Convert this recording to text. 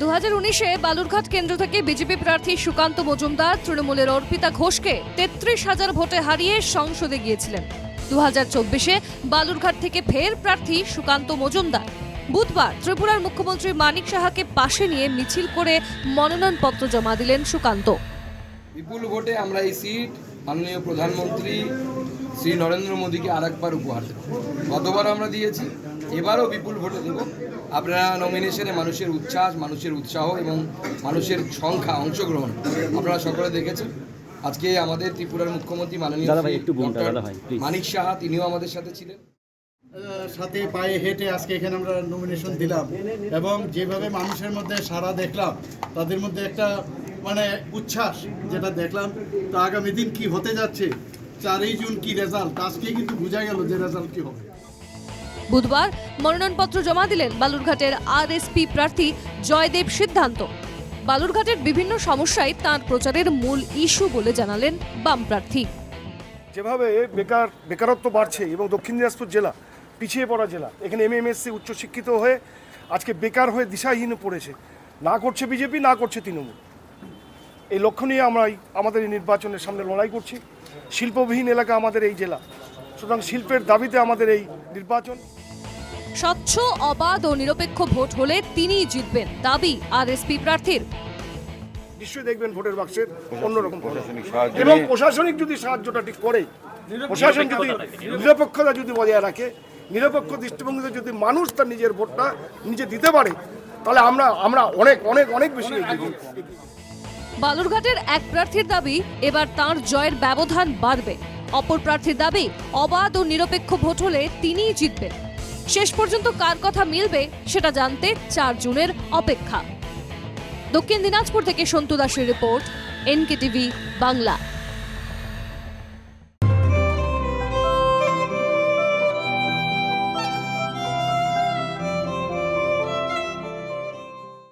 দু হাজার উনিশে বালুরঘাট কেন্দ্র থেকে বিজেপি প্রার্থী সুকান্ত মজুমদার তৃণমূলের অর্পিতা ঘোষকে তেত্রিশ হাজার ভোটে হারিয়ে সংসদে গিয়েছিলেন। দু হাজার চব্বিশে বালুরঘাট থেকে ফের প্রার্থী সুকান্ত মজুমদার। বুধবার ত্রিপুরার মুখ্যমন্ত্রী মানিক সাহাকে পাশে নিয়ে মিছিল করে মনোনয়নপত্র জমা দিলেন সুকান্ত। বিপুল ভোটে আমরা এই সিট, মাননীয় প্রধানমন্ত্রী শ্রী নরেন্দ্র মোদীকে আরেকবার উপহার দেব। গতবার আমরা দিয়েছি এবারও বিপুল ভোটে দেব। আপনারা নমিনেশনে মানুষের উচ্ছ্বাস মানুষের উৎসাহ এবং মানুষের সংখ্যা অংশগ্রহণ আপনারা সকলে দেখেছেন। আজকে আমাদের ত্রিপুরার মুখ্যমন্ত্রী মাননীয়। মানিক সাহা তিনিও আমাদের সাথে ছিলেন। সাথে পায়ে হেঁটে আজকে এখানে আমরা নমিনেশন দিলাম এবং যেভাবে মানুষের মধ্যে সারা দেখলাম তাদের মধ্যে একটা মানে উচ্ছ্বাস যেটা দেখলাম তো আগামী দিন কি হতে যাচ্ছে চারই জুন কি রেজাল্ট আজকেই কিন্তু বোঝা গেল যে রেজাল্ট কি হবে। বুধবার মনোনয়নপত্র জমা দিলেন বালুরঘাটের আরএসপি প্রার্থী জয়দেব সিদ্ধান্ত। বালুরঘাটের বিভিন্ন সমস্যাই তাঁর প্রচারের মূল ইস্যু বলে জানালেন বাম প্রার্থী। যেভাবে বেকার বেকারত্ব বাড়ছে এবং দক্ষিণ দিনাজপুর জেলা পিছিয়ে পড়া জেলা এখানে এমএমএসসি উচ্চশিক্ষিত হয়ে আজকে বেকার হয়ে দিশাহীন পড়েছে। না করছে বিজেপি না করছে তৃণমূল। এই লক্ষ্য নিয়ে আমরা এই- আমাদের এই নির্বাচনের সামনে লড়াই করছি। শিল্পবিহীন এলাকা আমাদের এই জেলা। সুতরাং শিল্পের দাবিতে আমাদের এই নির্বাচন। স্বচ্ছ অবাধ ও নিরপেক্ষ ভোট হলে তিনিই জিতবেন দাবি আরএসপি প্রার্থীর। নিশ্চয়ই দেখবেন ভোটের বাক্সের অন্যরকম এবং প্রশাসনিক যদি সাহায্যটা ঠিক করে প্রশাসন যদি নিরপেক্ষতা যদি বজায় রাখে নিরপেক্ষ দৃষ্টিভঙ্গিতে যদি মানুষ তার নিজের ভোটটা নিজে দিতে পারে তাহলে আমরা আমরা অনেক অনেক অনেক বেশি। বালুরঘাটের এক প্রার্থীর দাবি, এবার তার জয়ের ব্যবধান বাড়বে। অপর প্রার্থীর দাবি, অবাধ ও নিরপেক্ষ ভোট হলে তিনিই জিতবেন। শেষ পর্যন্ত কার কথা মিলবে, সেটা জানতে চার জুনের অপেক্ষা। দক্ষিণ দিনাজপুর থেকে সন্তু দাসের রিপোর্ট এনকে টিভি বাংলা।